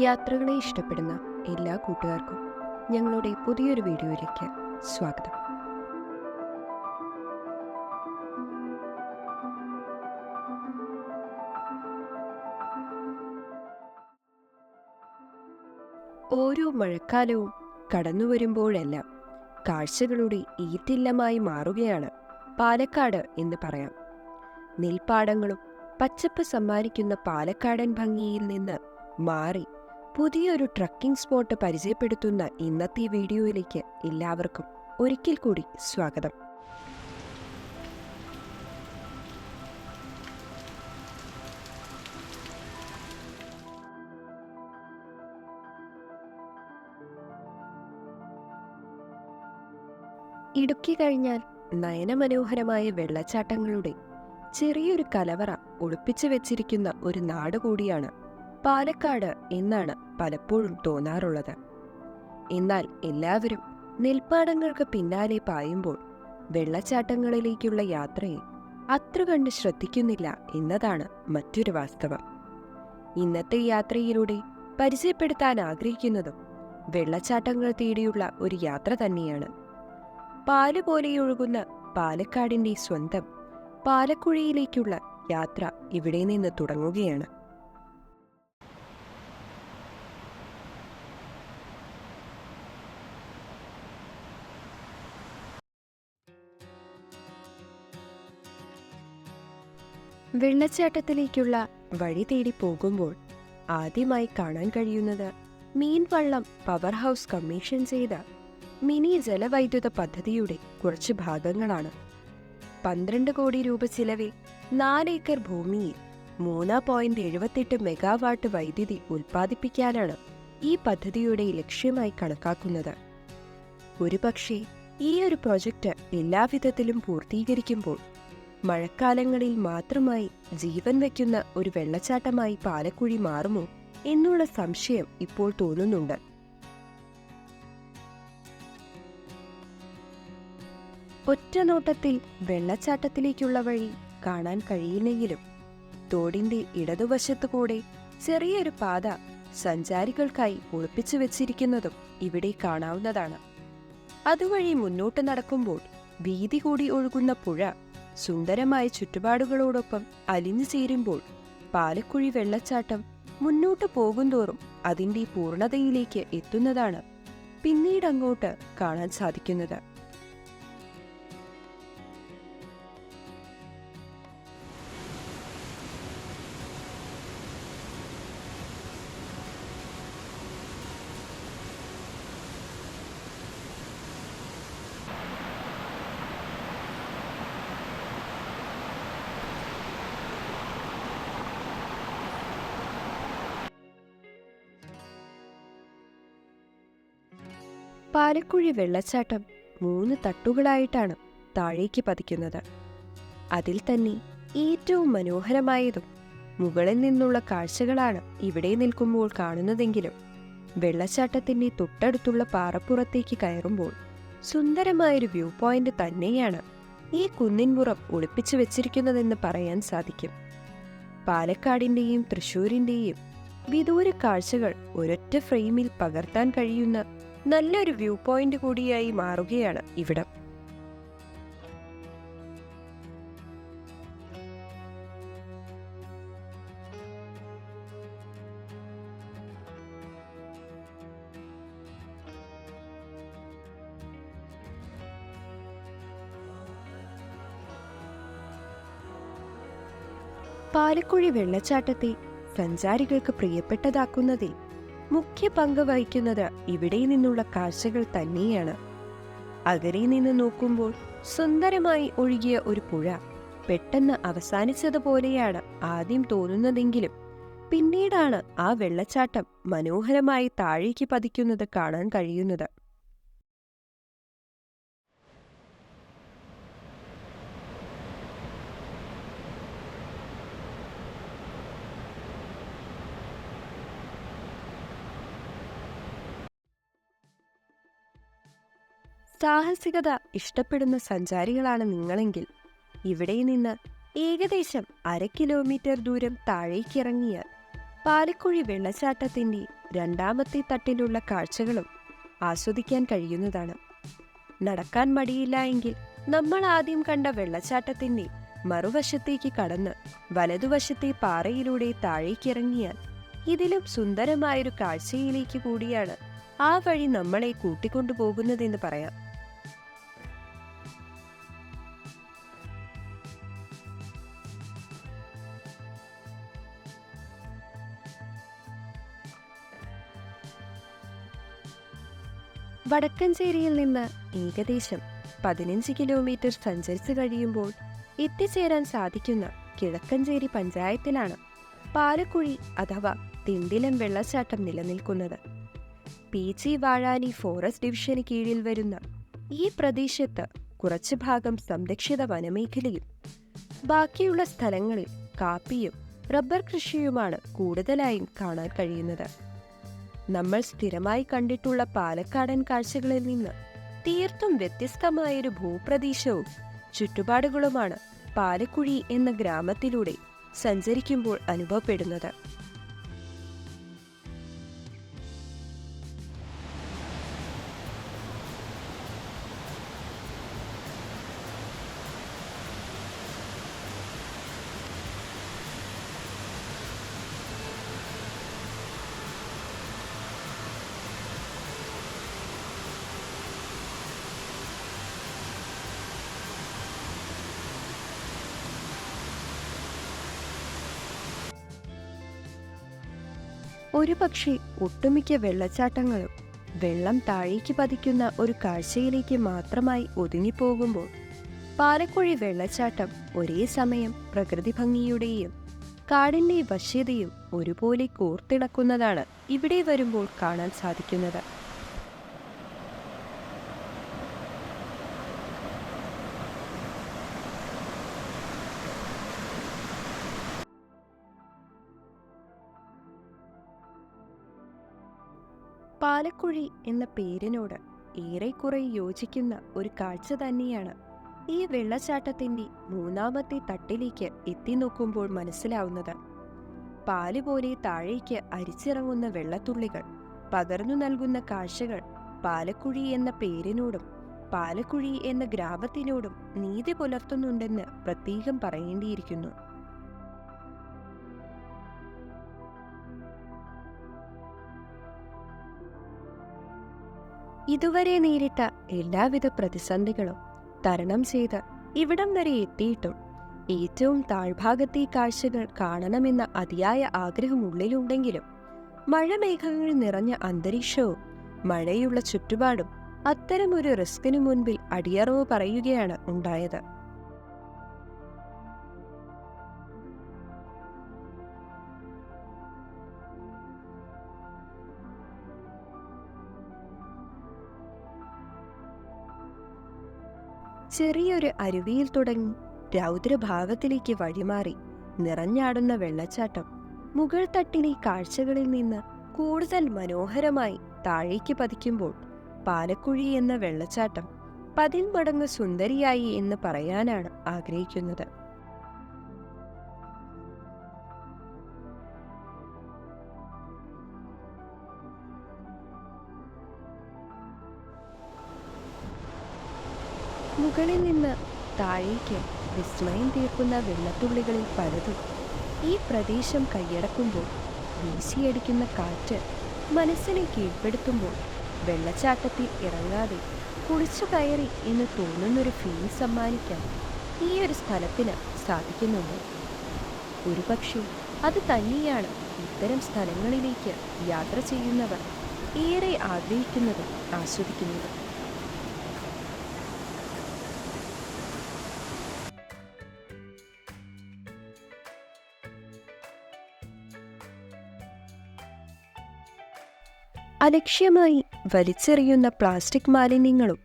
യാത്രകളെ ഇഷ്ടപ്പെടുന്ന എല്ലാ കൂട്ടുകാർക്കും ഞങ്ങളുടെ പുതിയൊരു വീഡിയോയിലേക്ക് സ്വാഗതം. ഓരോ മഴക്കാലവും കടന്നു വരുമ്പോഴെല്ലാം കാഴ്ചകളുടെ ഈറ്റില്ലമായി മാറുകയാണ് പാലക്കാട് എന്ന് പറയാം. നെൽപ്പാടങ്ങളും പച്ചപ്പ് സമ്മാനിക്കുന്ന പാലക്കാടൻ ഭംഗിയിൽ നിന്ന് മാറി പുതിയൊരു ട്രക്കിംഗ് സ്പോട്ട് പരിചയപ്പെടുത്തുന്ന ഇന്നത്തെ വീഡിയോയിലേക്ക് എല്ലാവർക്കും ഒരിക്കൽ കൂടി സ്വാഗതം. ഇടുക്കി കഴിഞ്ഞാൽ നയനമനോഹരമായ വെള്ളച്ചാട്ടങ്ങളുടെ ചെറിയൊരു കലവറ ഒളിപ്പിച്ചു വെച്ചിരിക്കുന്ന ഒരു നാട് കൂടിയാണ് പാലക്കാട് എന്നാണ് പലപ്പോഴും തോന്നാറുള്ളത്. എന്നാൽ എല്ലാവരും നെൽപ്പാടങ്ങൾക്ക് പിന്നാലെ പായുമ്പോൾ വെള്ളച്ചാട്ടങ്ങളിലേക്കുള്ള യാത്രയെ അത്ര കണ്ട് ശ്രദ്ധിക്കുന്നില്ല എന്നതാണ് മറ്റൊരു വാസ്തവം. ഇന്നത്തെ യാത്രയിലൂടെ പരിചയപ്പെടുത്താൻ ആഗ്രഹിക്കുന്നതും വെള്ളച്ചാട്ടങ്ങൾ തേടിയുള്ള ഒരു യാത്ര തന്നെയാണ്. പാൽ പോലെയൊഴുകുന്ന പാലക്കാടിന്റെ സ്വന്തം പാലക്കുഴയിലേക്കുള്ള യാത്ര ഇവിടെ നിന്ന് തുടങ്ങുകയാണ്. വെള്ളച്ചാട്ടത്തിലേക്കുള്ള വഴി തേടി പോകുമ്പോൾ ആദ്യമായി കാണാൻ കഴിയുന്നത് മീൻവള്ളം പവർ ഹൗസ് കമ്മീഷൻ ചെയ്ത മിനി ജലവൈദ്യുത പദ്ധതിയുടെ കുറച്ച് ഭാഗങ്ങളാണ്. പന്ത്രണ്ട് കോടി രൂപ ചിലവിൽ നാലേക്കർ ഭൂമിയിൽ മൂന്ന് പോയിന്റ് എഴുപത്തെട്ട് മെഗാവാട്ട് വൈദ്യുതി ഉൽപ്പാദിപ്പിക്കാനാണ് ഈ പദ്ധതിയുടെ ലക്ഷ്യമായി കണക്കാക്കുന്നത്. ഒരുപക്ഷെ ഈ ഒരു പ്രോജക്റ്റ് എല്ലാവിധത്തിലും പൂർത്തീകരിക്കുമ്പോൾ മഴക്കാലങ്ങളിൽ മാത്രമായി ജീവൻ വയ്ക്കുന്ന ഒരു വെള്ളച്ചാട്ടമായി പാലക്കുഴി മാറുമോ എന്നുള്ള സംശയം ഇപ്പോൾ തോന്നുന്നുണ്ട്. ഒറ്റനോട്ടത്തിൽ വെള്ളച്ചാട്ടത്തിലേക്കുള്ള വഴി കാണാൻ കഴിയില്ലെങ്കിലും തോടിന്റെ ഇടതുവശത്തു കൂടെ ചെറിയൊരു പാത സഞ്ചാരികൾക്കായി ഒളിപ്പിച്ചു വെച്ചിരിക്കുന്നതും ഇവിടെ കാണാവുന്നതാണ്. അതുവഴി മുന്നോട്ട് നടക്കുമ്പോൾ വീതി കൂടി ഒഴുകുന്ന പുഴ സുന്ദരമായ ചുറ്റുപാടുകളോടൊപ്പം അലിഞ്ഞു ചേരുമ്പോൾ പാലക്കുഴി വെള്ളച്ചാട്ടം മുന്നോട്ട് പോകുന്തോറും അതിന്റെ പൂർണതയിലേക്ക് എത്തുന്നതാണ് പിന്നീട് അങ്ങോട്ട് കാണാൻ സാധിക്കുന്നത്. പാലക്കുഴി വെള്ളച്ചാട്ടം മൂന്ന് തട്ടുകളായിട്ടാണ് താഴേക്ക് പതിക്കുന്നത്. അതിൽ തന്നെ ഏറ്റവും മനോഹരമായതും മുകളിൽ നിന്നുള്ള കാഴ്ചകളാണ് ഇവിടെ നിൽക്കുമ്പോൾ കാണുന്നതെങ്കിലും വെള്ളച്ചാട്ടത്തിന്റെ തൊട്ടടുത്തുള്ള പാറപ്പുറത്തേക്ക് കയറുമ്പോൾ സുന്ദരമായൊരു വ്യൂ പോയിന്റ് തന്നെയാണ് ഈ കുന്നിൻപുറം ഒളിപ്പിച്ചു വെച്ചിരിക്കുന്നതെന്ന് പറയാൻ സാധിക്കും. പാലക്കാടിന്റെയും തൃശൂരിന്റെയും വിദൂര കാഴ്ചകൾ ഒരൊറ്റ ഫ്രെയിമിൽ പകർത്താൻ കഴിയുന്ന നല്ലൊരു വ്യൂ പോയിന്റ് കൂടിയായി മാറുകയാണ് ഇവിടം. പാലക്കുഴി വെള്ളച്ചാട്ടത്തെ സഞ്ചാരികൾക്ക് പ്രിയപ്പെട്ടതാക്കുന്നതിൽ മുഖ്യ പങ്ക് വഹിക്കുന്നത് ഇവിടെ നിന്നുള്ള കാഴ്ചകൾ തന്നെയാണ്. അകരെ നിന്ന് നോക്കുമ്പോൾ സുന്ദരമായി ഒഴുകിയ ഒരു പുഴ പെട്ടെന്ന് അവസാനിച്ചതുപോലെയാണ് ആദ്യം തോന്നുന്നതെങ്കിലും പിന്നീടാണ് ആ വെള്ളച്ചാട്ടം മനോഹരമായി താഴേക്ക് പതിക്കുന്നത് കാണാൻ കഴിയുന്നത്. സാഹസികത ഇഷ്ടപ്പെടുന്ന സഞ്ചാരികളാണ് നിങ്ങളെങ്കിൽ ഇവിടെ നിന്ന് ഏകദേശം അര കിലോമീറ്റർ ദൂരം താഴേക്കിറങ്ങിയാൽ പാലക്കുഴി വെള്ളച്ചാട്ടത്തിന്റെ രണ്ടാമത്തെ തട്ടിലുള്ള കാഴ്ചകളും ആസ്വദിക്കാൻ കഴിയുന്നതാണ്. നടക്കാൻ മടിയില്ല എങ്കിൽ നമ്മൾ ആദ്യം കണ്ട വെള്ളച്ചാട്ടത്തിന്റെ മറുവശത്തേക്ക് കടന്ന് വലതുവശത്തെ പാറയിലൂടെ താഴേക്കിറങ്ങിയാൽ ഇതിലും സുന്ദരമായൊരു കാഴ്ചയിലേക്ക് കൂടിയാണ് ആ വഴി നമ്മളെ കൂട്ടിക്കൊണ്ടുപോകുന്നതെന്ന് പറയാം. വടക്കഞ്ചേരിയിൽ നിന്ന് ഏകദേശം പതിനഞ്ച് കിലോമീറ്റർ സഞ്ചരിച്ചു കഴിയുമ്പോൾ എത്തിച്ചേരാൻ സാധിക്കുന്ന കിഴക്കഞ്ചേരി പഞ്ചായത്തിലാണ് പാലക്കുഴി അഥവാ തിണ്ടിലം വെള്ളച്ചാട്ടം നിലനിൽക്കുന്നത്. പി. ജി. വാഴാനി ഫോറസ്റ്റ് ഡിവിഷന് കീഴിൽ വരുന്ന ഈ പ്രദേശത്ത് കുറച്ചു ഭാഗം സംരക്ഷിത വനമേഖലയും ബാക്കിയുള്ള സ്ഥലങ്ങളിൽ കാപ്പിയും റബ്ബർ കൃഷിയുമാണ് കൂടുതലായും കാണാൻ കഴിയുന്നത്. നമ്മൾ സ്ഥിരമായി കണ്ടിട്ടുള്ള പാലക്കാടൻ കാഴ്ചകളിൽ നിന്ന് തീർത്തും വ്യത്യസ്തമായൊരു ഭൂപ്രദേശവും ചുറ്റുപാടുകളുമാണ് പാലക്കുഴി എന്ന ഗ്രാമത്തിലൂടെ സഞ്ചരിക്കുമ്പോൾ അനുഭവപ്പെടുന്നത്. ഒരുപക്ഷെ ഒട്ടുമിക്ക വെള്ളച്ചാട്ടങ്ങളും വെള്ളം താഴേക്ക് പതിക്കുന്ന ഒരു കാഴ്ചയിലേക്ക് മാത്രമായി ഒതുങ്ങിപ്പോകുമ്പോൾ പാലക്കുഴി വെള്ളച്ചാട്ടം ഒരേ സമയം പ്രകൃതി ഭംഗിയുടെയും കാടിന്റെ വശ്യതയും ഒരുപോലെ കോർത്തിണക്കുന്നതാണ് ഇവിടെ വരുമ്പോൾ കാണാൻ സാധിക്കുന്നത്. പാലക്കുഴി എന്ന പേരിനോട് ഏറെക്കുറെ യോജിക്കുന്ന ഒരു കാഴ്ച തന്നെയാണ്. ഈ വെള്ളച്ചാട്ടത്തിന്റെ മൂന്നാമത്തെ തട്ടിലേക്ക് എത്തി നോക്കുമ്പോൾ മനസ്സിലാവുന്നത്. പാൽ പോലെ താഴേക്ക് അരിച്ചിറങ്ങുന്ന വെള്ളത്തുള്ളികൾ പകർന്നു നൽകുന്ന കാഴ്ചകൾ പാലക്കുഴി എന്ന പേരിനോടും പാലക്കുഴി എന്ന ഗ്രാമത്തിനോടും നീതി പുലർത്തുന്നുണ്ടെന്ന് പ്രത്യേകം പറയേണ്ടിയിരിക്കുന്നു. ഇതുവരെ നേരിട്ട എല്ലാവിധ പ്രതിസന്ധികളും തരണം ചെയ്ത് ഇവിടം വരെ എത്തിയിട്ടും ഏറ്റവും താഴ്ഭാഗത്തെ കാഴ്ചകൾ കാണണമെന്ന അതിയായ ആഗ്രഹം ഉള്ളിലുണ്ടെങ്കിലും മഴമേഘങ്ങൾ നിറഞ്ഞ അന്തരീക്ഷവും മഴയുള്ള ചുറ്റുപാടും അത്തരമൊരു റിസ്കിനു മുൻപിൽ അടിയറവ് പറയുകയാണ് ഉണ്ടായത്. ചെറിയൊരു അരുവിയിൽ തുടങ്ങി രൗദ്രഭാവത്തിലേക്ക് വഴിമാറി നിറഞ്ഞാടുന്ന വെള്ളച്ചാട്ടം മുകൾ തട്ടിലെ കാഴ്ചകളിൽ നിന്ന് കൂടുതൽ മനോഹരമായി താഴേക്ക് പതിക്കുമ്പോൾ പാലക്കുഴി എന്ന വെള്ളച്ചാട്ടം പതിന്മടങ്ങ് സുന്ദരിയായി എന്ന് പറയാനാണ് ആഗ്രഹിക്കുന്നത്. മുകളിൽ നിന്ന് താഴേക്ക് വിസ്മയം തീർക്കുന്ന വെള്ളത്തുള്ളികളിൽ പലതും ഈ പ്രദേശം കൈയടക്കുമ്പോൾ വീശിയടിക്കുന്ന കാറ്റ് മനസ്സിനെ കീഴ്പ്പെടുത്തുമ്പോൾ വെള്ളച്ചാട്ടത്തിൽ ഇറങ്ങാതെ കുളിച്ചു കയറി എന്ന് തോന്നുന്നൊരു ഫീൽ സമ്മാനിക്കാൻ ഈ ഒരു സ്ഥലത്തിന് സാധിക്കുന്നുണ്ട്. ഒരു ഒരുപക്ഷെ അത് തന്നെയാണ് ഇത്തരം സ്ഥലങ്ങളിലേക്ക് യാത്ര ചെയ്യുന്നവർ ഏറെ ആഗ്രഹിക്കുന്നതും ആസ്വദിക്കുന്നതും. അലക്ഷ്യമായി വലിച്ചെറിയുന്ന പ്ലാസ്റ്റിക് മാലിന്യങ്ങളും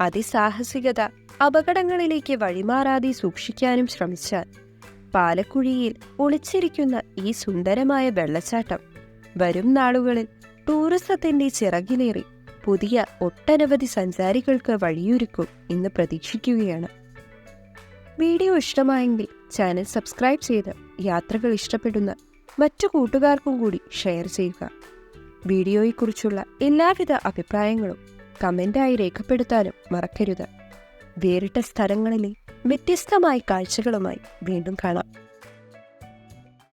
അതിസാഹസികത അപകടങ്ങളിലേക്ക് വഴിമാറാതെ സൂക്ഷിക്കാനും ശ്രമിച്ചാൽ പാലക്കുഴിയിൽ ഒളിച്ചിരിക്കുന്ന ഈ സുന്ദരമായ വെള്ളച്ചാട്ടം വരും നാളുകളിൽ ടൂറിസത്തിന്റെ ചിറകിലേറി പുതിയ ഒട്ടനവധി സഞ്ചാരികൾക്ക് വഴിയൊരുക്കും എന്ന് പ്രതീക്ഷിക്കുകയാണ്. വീഡിയോ ഇഷ്ടമായെങ്കിൽ ചാനൽ സബ്സ്ക്രൈബ് ചെയ്ത് യാത്രകൾ ഇഷ്ടപ്പെടുന്ന മറ്റു കൂട്ടുകാർക്കും കൂടി ഷെയർ ചെയ്യുക. വീഡിയോയെക്കുറിച്ചുള്ള എല്ലാവിധ അഭിപ്രായങ്ങളും കമന്റായി രേഖപ്പെടുത്താനും മറക്കരുത്. വേറിട്ട സ്ഥലങ്ങളിലെ വ്യത്യസ്തമായ കാഴ്ചകളുമായി വീണ്ടും കാണാം.